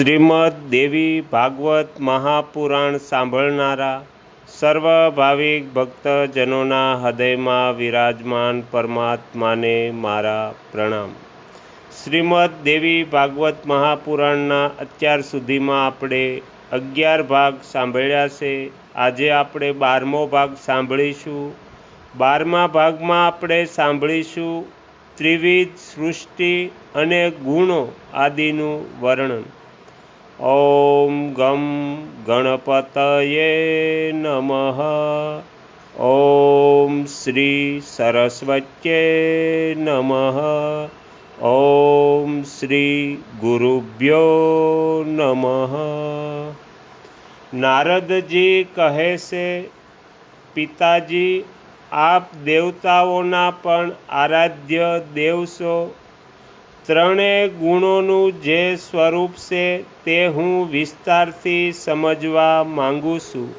શ્રીમદ દેવી ભાગવત મહાપુરાણ સાંભળનારા સર્વ ભાવિક ભક્તજનોના હૃદયમાં વિરાજમાન પરમાત્માને મારા પ્રણામ. શ્રીમદ દેવી ભાગવત મહાપુરાણના અત્યાર સુધીમાં આપણે અગિયાર ભાગ સાંભળ્યા છે. આજે આપણે બારમો ભાગ સાંભળીશું. બારમા ભાગમાં આપણે સાંભળીશું ત્રિવિધ સૃષ્ટિ અને ગુણો આદિનું વર્ણન. ઓમ ગમ ગણપતયે નમઃ. ઓમ શ્રી સરસ્વત્યે નમઃ. ઓમ શ્રી ગુરુભ્યો નમઃ. નારદજી કહે છે, પિતાજી, આપ દેવતાઓના પણ આરાધ્ય દેવ છો ત્રણેય ગુણોનું જે સ્વરૂપ છે તે હું વિસ્તારથી સમજવા માંગુ છું.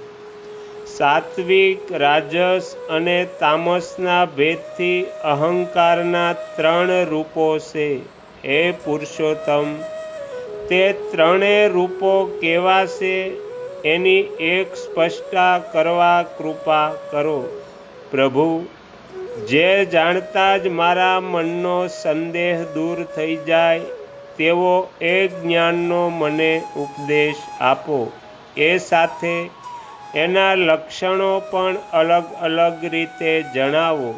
સાત્વિક, રાજસ અને તામસના ભેદથી અહંકારના ત્રણ રૂપો છે. હે પુરુષોત્તમ, તે ત્રણેય રૂપો કેવા છે? એની એક સ્પષ્ટતા કરવા કૃપા કરો. પ્રભુ જે જાણતા જ મારા મનનો સંદેહ દૂર થઈ જાય, તેવો એ જ્ઞાનનો મને ઉપદેશ આપો. એ સાથે એના લક્ષણો પણ અલગ અલગ રીતે જણાવો.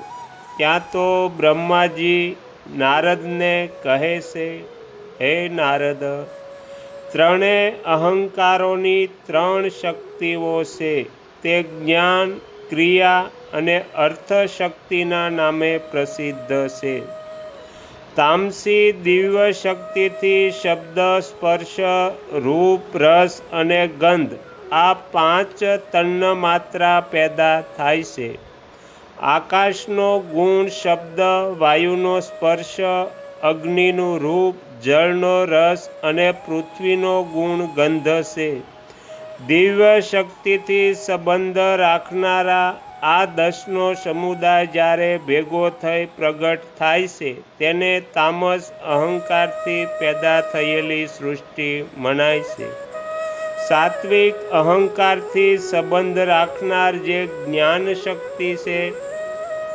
ત્યાં તો બ્રહ્માજી નારદને કહે છે, હે નારદ ત્રણેય અહંકારોની ત્રણ શક્તિઓ છે. તે જ્ઞાન, ક્રિયા અને અર્થશક્તિના નામે પ્રસિદ્ધ છે. તામસી દિવ્ય શક્તિથી શબ્દ, સ્પર્શ, રૂપ, રસ અને ગંધ આ પાંચ તન્ન માત્રા પેદા થાય છે. આકાશનો ગુણ, શબ્દ, વાયુનો સ્પર્શ, અગ્નિનું રૂપ, જળનો રસ અને પૃથ્વીનો ગુણ ગંધ છે. દિવ્ય શક્તિથી સંબંધ રાખનારા આ દસનો સમુદાય જ્યારે ભેગો થઈ પ્રગટ થાય છે, તેને તામસ અહંકારથી પેદા થયેલી સૃષ્ટિ મનાય છે. સાત્વિક અહંકારથી સંબંધ રાખનાર જે જ્ઞાન શક્તિ છે,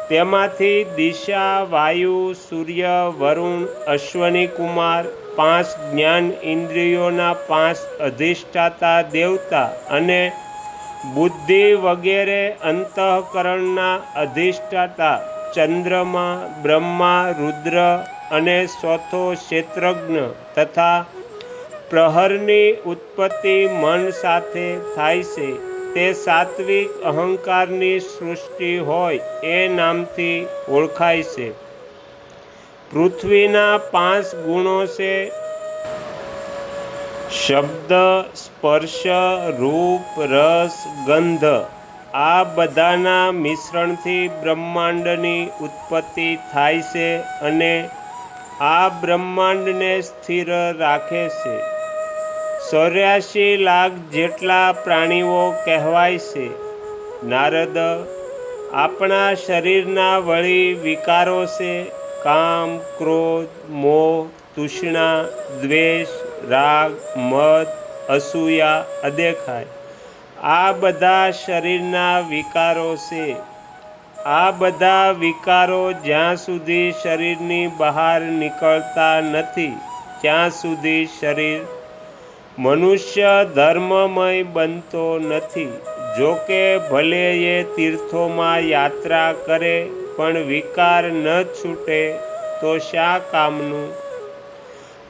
તેમાંથી દિશા, વાયુ, સૂર્ય, વરુણ, અશ્વની કુમાર, પાંચ જ્ઞાન ઇન્દ્રિયોના પાંચ અધિષ્ઠાતા દેવતા અને બુદ્ધિ વગેરે અંતઃકરણના અધિષ્ઠાતા ચંદ્રમા, બ્રહ્મા, રુદ્ર અને ચોથો ક્ષેત્રજ્ઞ તથા પ્રહરની ઉત્પત્તિ મન સાથે થાય છે. તે સાત્વિક અહંકારની સૃષ્ટિ હોય એ નામથી ઓળખાય છે. પૃથ્વીના પાંચ ગુણો છે શબ્દ, સ્પર્શ, રૂપ, રસ, ગંધ આ બધાના મિશ્રણથી બ્રહ્માંડની ઉત્પત્તિ થાય છે અને આ બ્રહ્માંડને સ્થિર રાખે છે. ચોર્યાસી લાખ જેટલા પ્રાણીઓ કહેવાય છે. નારદ, આપણા શરીરના વળી વિકારો છે. કામ, ક્રોધ, મોહ, તૃષ્ણા, દ્વેષ રાગ, મદ, અસૂયા, અદેખાય. આ બધા શરીરના વિકારો છે. આ બધા વિકારો જ્યાં સુધી શરીરની બહાર નીકળતા નથી, ત્યાં સુધી શરીર મનુષ્ય ધર્મમય બનતો નથી. જોકે ભલે એ તીર્થોમાં યાત્રા કરે, પણ વિકાર ન છૂટે તો શા કામનું?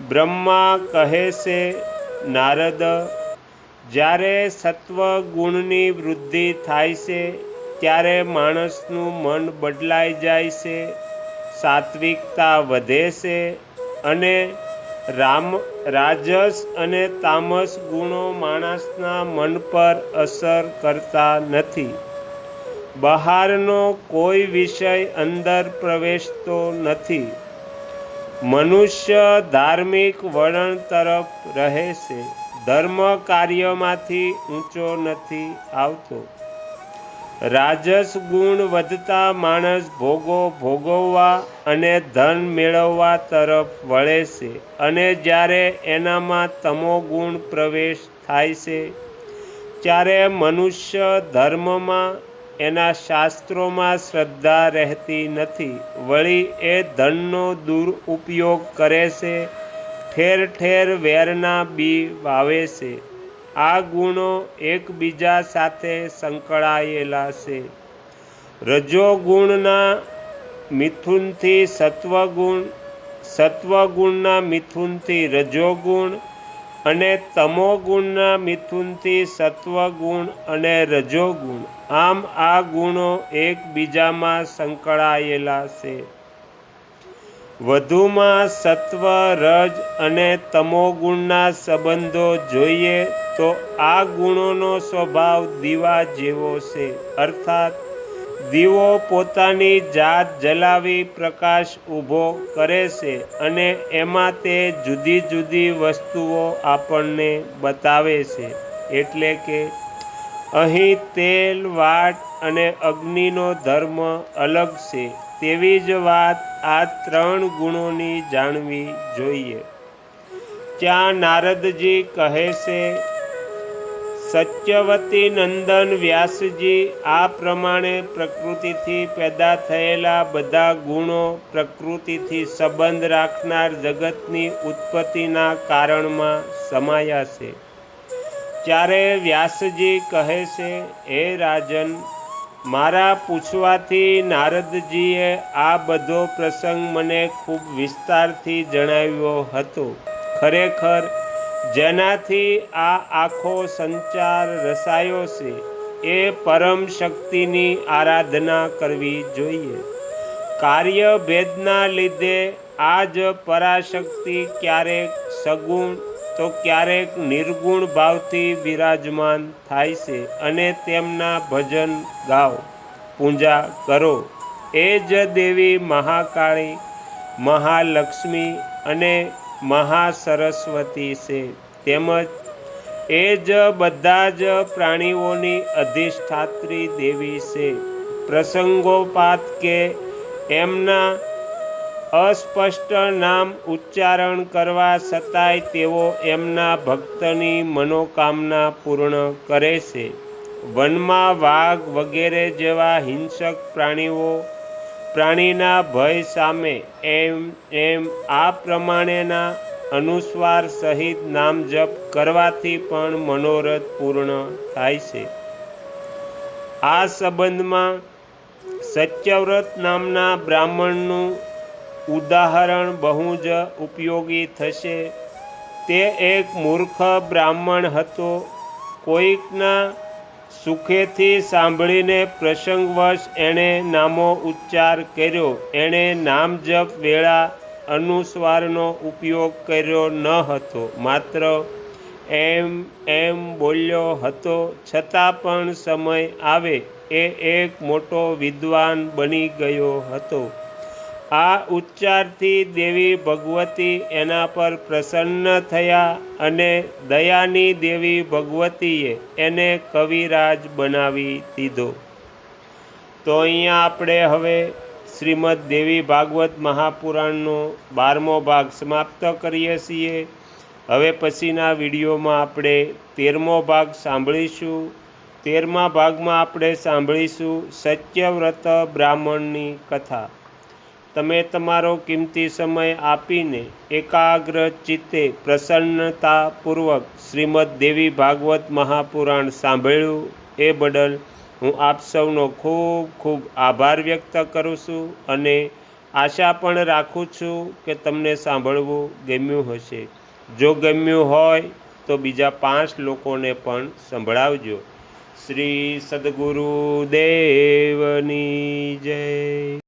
બ્રહ્મા કહે છે, નારદ, જ્યારે સત્વગુણની વૃદ્ધિ થાય છે, ત્યારે માણસનું મન બદલાઈ જાય છે, સાત્વિકતા વધે છે અને રામ, રાજસ અને તામસ ગુણો માણસના મન પર અસર કરતા નથી. બહારનો કોઈ વિષય અંદર પ્રવેશતો નથી. મનુષ્ય ધાર્મિક વલણ તરફ રહે છે. ધર્મ કાર્યમાંથી ઊંચો નથી આવતો. રાજસ ગુણ વધતા માણસ ભોગો ભોગવવા અને ધન મેળવવા તરફ વળે છે અને જ્યારે એનામાં તમો ગુણ પ્રવેશ થાય છે, ત્યારે મનુષ્ય ધર્મમાં એના શાસ્ત્રોમાં શ્રદ્ધા રહેતી નથી. વળી એ ધનનો દુરુપયોગ કરે છે, ઠેર ઠેર વેરના બી વાવે છે. આ ગુણો એકબીજા સાથે સંકળાયેલા છે. રજોગુણના મિથુનથી સત્વગુણ, સત્વગુણના મિથુનથી રજોગુણ અને તમોગુણના મિથુનથી સત્વગુણ અને રજોગુણ. આમ આ ગુણો એકબીજામાં સંકળાયેલા છે. વધુમાં સત્વ, રજ અને તમોગુણના સંબંધો જોઈએ તો આ ગુણોનો સ્વભાવ દીવા જેવો છે. અર્થાત દીવો પોતાની જાત જલાવી પ્રકાશ ઊભો કરે છે અને એમાં તે જુદી જુદી વસ્તુઓ આપણને બતાવે છે. એટલે કે અહીં તેલ, વાટ અને અગ્નિનો ધર્મ અલગ છે. તેવી જ વાત આ ત્રણ ગુણોની જાણવી જોઈએ. ત્યાં નારદજી કહે છે સત્યવતી નંદન વ્યાસજી, આ પ્રમાણે પ્રકૃતિથી પેદા થયેલા બધા ગુણો પ્રકૃતિથી સંબંધ રાખનાર જગતની ઉત્પત્તિના કારણમાં સમાયા છે. ત્યારે વ્યાસજી કહે છે, હે રાજન, મારા પૂછવાથી નારદજીએ આ બધો પ્રસંગ મને ખૂબ વિસ્તારથી જણાવ્યો હતો. ખરેખર જેનાથી આ આખો સંચાર રસાયો છે, એ પરમ શક્તિની આરાધના કરવી જોઈએ. કાર્ય ભેદના લીધે આ જ પરાશક્તિ ક્યારેક સગુણ, તો ક્યારેક નિર્ગુણ ભાવથી વિરાજમાન થાય છે અને તેમના ભજન ગાઓ, પૂજા કરો. એ જ દેવી મહાકાળી, મહાલક્ષ્મી અને મહાસરસ્વતી છે. તેમજ એ જ બધા જ પ્રાણીઓની અધિષ્ઠાત્રી દેવી છે. પ્રસંગોપાત કે એમના અસ્પષ્ટ નામ ઉચ્ચારણ કરવા છતાંય તેઓ એમના ભક્તની મનોકામના પૂર્ણ કરે છે. વનમાં વાઘ વગેરે જેવા હિંસક પ્રાણીઓ પ્રાણીના ભય સામે એમ એમ, આ પ્રમાણેના અનુસ્વાર સહિત નામ જપ કરવાથી પણ મનોરથ પૂર્ણ થાય છે. આ સંબંધમાં સત્યવ્રત નામના બ્રાહ્મણનું ઉદાહરણ બહુ જ ઉપયોગી થશે. તે એક મૂર્ખ બ્રાહ્મણ હતો. કોઈકના સુખેથી સાંભળીને પ્રસંગવશ એણે નામો ઉચ્ચાર કર્યો. એણે નામ જપ વેળા અનુસ્વારનો ઉપયોગ કર્યો ન હતો. માત્ર એમ એમ બોલ્યો હતો, છતાં પણ સમય આવે. એ એક મોટો વિદ્વાન બની ગયો હતો. આ ઉચ્ચારથી દેવી ભગવતી એના પર પ્રસન્ન થયા અને દયાની દેવી ભગવતીએ એને કવિરાજ બનાવી દીધો. તો અહીંયા આપણે હવે શ્રીમદ દેવી ભાગવત મહાપુરાણનો બારમો ભાગ સમાપ્ત કરીએ છીએ. હવે પછીના વિડીયોમાં આપણે તેરમો ભાગ સાંભળીશું. તેરમા ભાગમાં આપણે સાંભળીશું સત્યવ્રત બ્રાહ્મણની કથા. તમે તમારો કિંમતી સમય આપીને એકાગ્ર ચિત્તે પ્રસન્નતાપૂર્વક શ્રીમદ દેવી ભાગવત મહાપુરાણ સાંભળ્યું એ બદલ હું આપ સૌનો ખૂબ ખૂબ આભાર વ્યક્ત કરું છું અને આશા પણ રાખું છું કે તમને સાંભળવું ગમ્યું હશે. જો ગમ્યું હોય તો બીજા પાંચ લોકોને પણ સંભળાવજો. શ્રી સદગુરુ દેવની જય.